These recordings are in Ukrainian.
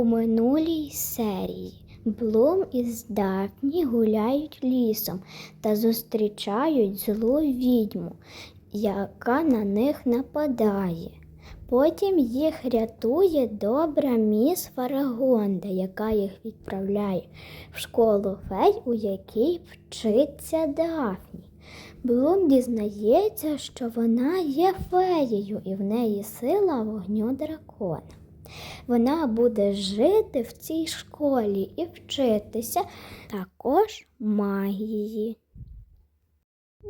У минулій серії Блум із Дафні гуляють лісом та зустрічають злу відьму, яка на них нападає. Потім їх рятує добра міс Фарагонда, яка їх відправляє в школу фей, у якій вчиться Дафні. Блум дізнається, що вона є феєю і в неї сила вогню дракона. Вона буде жити в цій школі і вчитися також магії.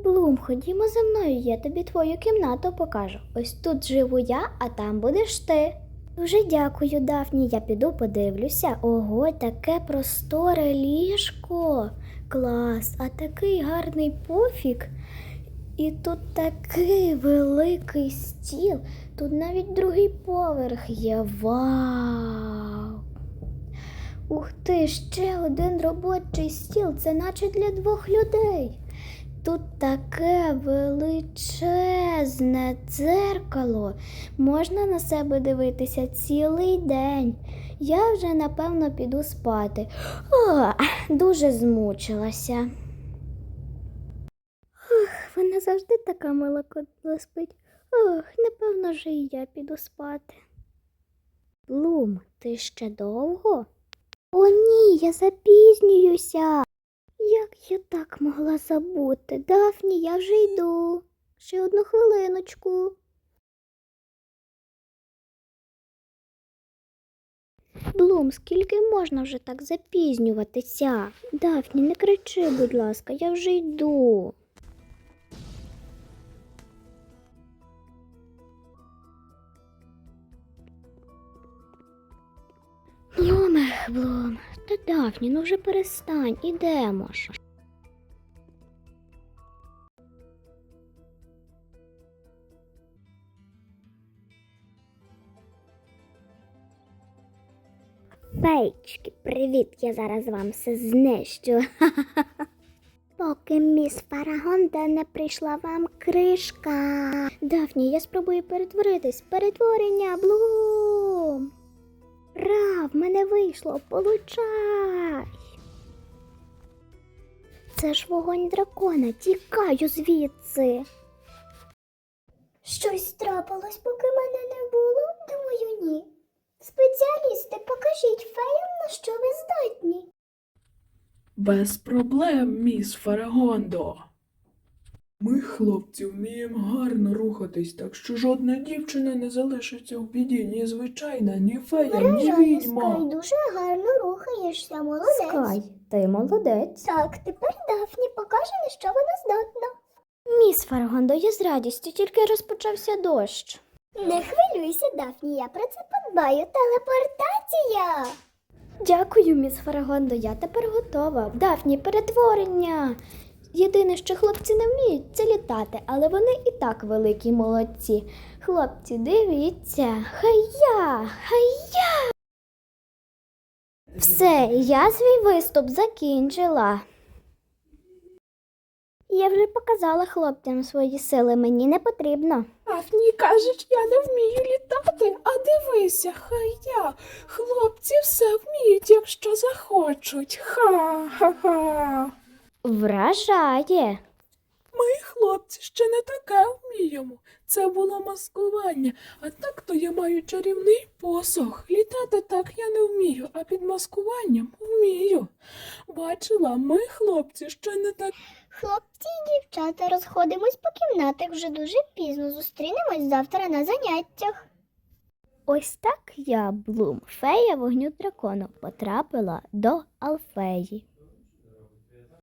Блум, ходімо за мною, я тобі твою кімнату покажу. Ось тут живу я, а там будеш ти. Дуже дякую, Дафні. Я піду подивлюся. Ого, таке просторе ліжко. Клас, а такий гарний пофіг. І тут такий великий стіл. Тут навіть другий поверх є. Вау! Ух ти, ще один робочий стіл. Це наче для двох людей. Тут таке величезне дзеркало. Можна на себе дивитися цілий день. Я вже напевно піду спати. О, дуже змучилася. Вона завжди така мила, коли спить. Ох, напевно, вже і я піду спати. Блум, ти ще довго? О, ні, я запізнююся. Як я так могла забути? Дафні, я вже йду. Ще одну хвилиночку. Блум, скільки можна вже так запізнюватися? Дафні, не кричи, будь ласка, я вже йду. Блуме, Блум, та Дафні, ну вже перестань, ідемо ж. Фейчки, привіт, я зараз вам все знищу. Поки міс Фарагонда не прийшла вам кришка. Дафні, я спробую перетворитись. Перетворення, Блум. Ра, в мене вийшло, получай. Це ж вогонь дракона, тікаю звідси. Щось трапилось, поки мене не було? Думаю, ні. Спеціалісти, покажіть феям, на що ви здатні. Без проблем, міс Фарагондо. Ми, хлопці, вміємо гарно рухатись, так що жодна дівчина не залишиться в біді, ні звичайна, ні фея, ні відьма. дуже гарно рухаєшся, молодець. Скай, ти молодець. Так, тепер Дафні покаже, на що вона здатна. Міс Фаргондо, я з радістю, тільки розпочався дощ. Не хвилюйся, Дафні, я про це подбаю. Телепортація. Дякую, міс Фарагондо, я тепер готова. Дафні, перетворення. Єдине, що хлопці не вміють, це літати, але вони і так великі молодці. Хлопці, дивіться, хай-я, хай-я. Все, я свій виступ закінчила. Я вже показала хлопцям свої сили, мені не потрібно. Афні кажеш, я не вмію літати, а дивися, хай я. Хлопці все вміють, якщо захочуть. Ха-ха-ха. Вражає. Ми, хлопці, ще не таке вміємо. Це було маскування, а так то я маю чарівний посох. Літати так я не вмію, а під маскуванням вмію. Бачила, ми, хлопці, ще не так. Хлопці і дівчата розходимось по кімнатах вже дуже пізно. Зустрінемось завтра на заняттях. Ось так я, Блум, фея вогню дракону, потрапила до Алфеї.